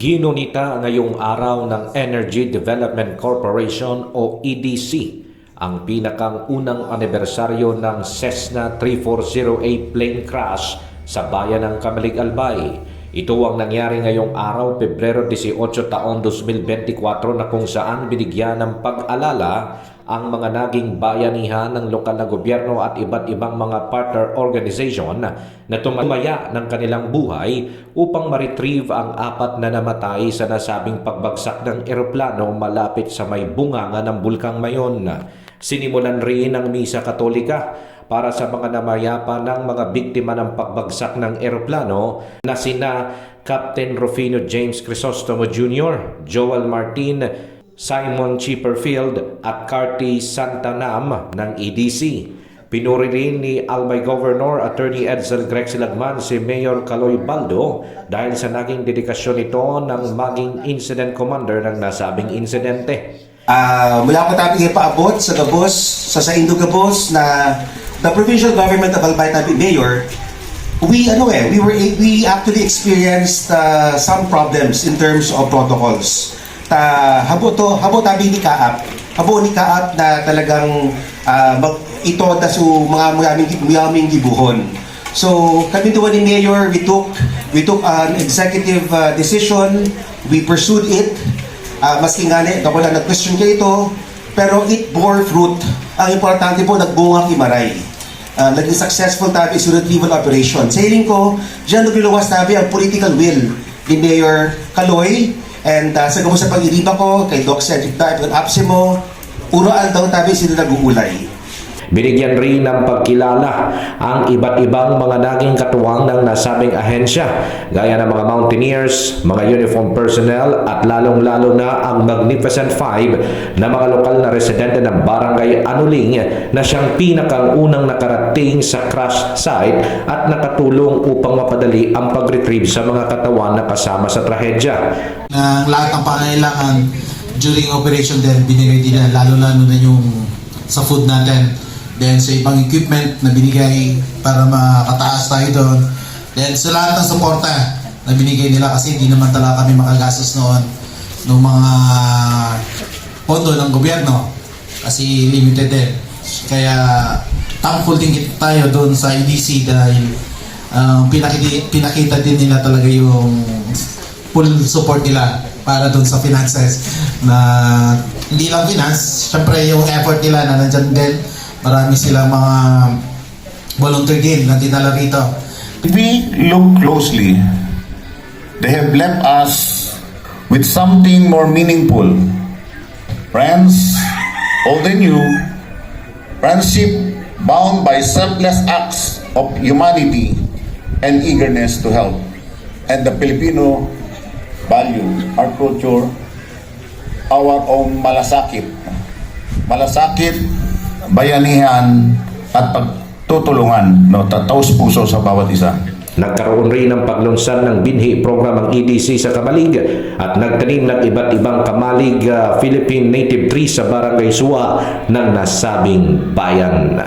Ginunita ngayong araw ng Energy Development Corporation o EDC ang pinakang unang anibersaryo ng Cessna 340A plane crash sa bayan ng Kamalig Albay. Ito ang nangyari ngayong araw, Pebrero 18 taon 2024 na kung saan binigyan ng pag-alala ang mga naging bayanihan ng lokal na gobyerno at iba't ibang mga partner organization na tumaya ng kanilang buhay upang ma-retrieve ang apat na namatay sa nasabing pagbagsak ng eroplano malapit sa may bunganga ng Bulkang Mayon. Sinimulan rin ang Misa Katolika para sa mga namayapa ng mga biktima ng pagbagsak ng eroplano na sina Captain Rufino James Crisostomo Jr., Joel Martin, Simon Chipperfield at Carty Santanam ng EDC. Pinuri rin ni Albay Governor Attorney Edsel Greg Silagman si Mayor Caloy Baldo dahil sa naging dedikasyon nito ng maging incident commander ng nasabing insidente. Ah, mula ko tayo ipaabot sa Gabos, sa sa Indo Gabos na the provincial government of Albay Tabi Mayor, we ano eh, we were we actually experienced uh, some problems in terms of protocols. Ta habo to, habo tabi ni Kaap. Habo ni Kaap na talagang ah, mag, ito da su mga maraming maraming gibuhon. So, kami duwa ni Mayor, we took we took an executive uh, decision, we pursued it Ah, maski nga ni, ako lang nag-question kayo ito, pero it bore fruit. Ang importante po, nagbunga kimaray. Ah, naging successful tabi sa retrieval operation. Sa hiling ko, diyan lumiluwas tabi ang political will ni Mayor Kaloy and uh, sa sa pag-iriba ko, kay Doc Cedric Taib, at Apsimo, puro daw tabi sila nag-uulay. Binigyan rin ng pagkilala ang iba't ibang mga naging katuwang ng nasabing ahensya gaya ng mga mountaineers, mga uniform personnel at lalong-lalo na ang Magnificent Five na mga lokal na residente ng Barangay Anuling na siyang pinakang unang nakarating sa crash site at nakatulong upang mapadali ang pag-retrieve sa mga katawan na kasama sa trahedya. ng lahat ng pangailangan during operation din binigay din lalo-lalo na yung sa food natin. Then sa ibang equipment na binigay para makataas tayo doon. Then sa lahat ng suporta na binigay nila kasi hindi naman talaga kami makagastos noon ng mga pondo ng gobyerno kasi limited din. Kaya thankful din tayo doon sa EDC dahil um, pinakita, pinakita din nila talaga yung full support nila para doon sa finances na hindi lang finance, syempre yung effort nila na nandyan din, marami silang mga volunteer din na dinala rito. If we look closely, they have left us with something more meaningful. Friends, old and new, friendship bound by selfless acts of humanity and eagerness to help. And the Filipino value, our culture, our own malasakit. Malasakit, bayanihan, at pagtutulungan, no, tataos puso sa bawat isa. Nagkaroon rin ng paglunsad ng binhi program ang EDC sa Kamalig at nagtanim ng iba't ibang Kamalig ah, Philippine native trees sa Barangay Suwa ng nasabing bayan.